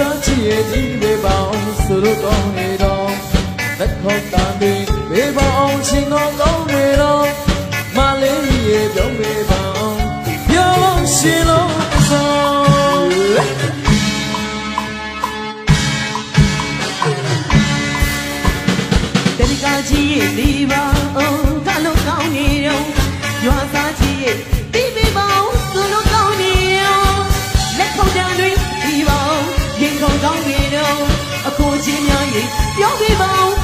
ဘေးပေါင်းဆိုလို့ကောင်းနေတော့လက်ခေါ်တန်ပြီးဘေးပေါင်းချင်းကောင်းကောင်းနေတော့မလေးရေပြုံးဘေးပေါင်းပြောင်းရှင်လို့ဆောင်တတိကကြီးရဲ့ဒီပါ ခုချင်းများရဲ့ပြောပြပေါင်း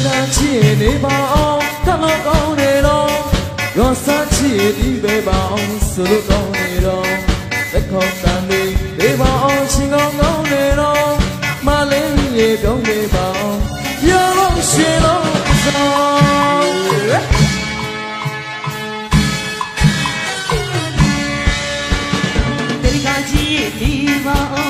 ကလကချီနေပါအောင်ကလောကောင်းနေတော့ရောစားချီဒီဘေးပေါင်းဆိုလို့ကောင်းနေတော့လက်ခေါ်တန်ပြီးဘေးပေါင်းချင်းကောင်းကောင်းနေတော့မလေးရေပြုံးဘေးပေါင်းပြောလို့ရှင်လို့ဆောင်တတိကကြီးရဲ့ဒီပါအောင်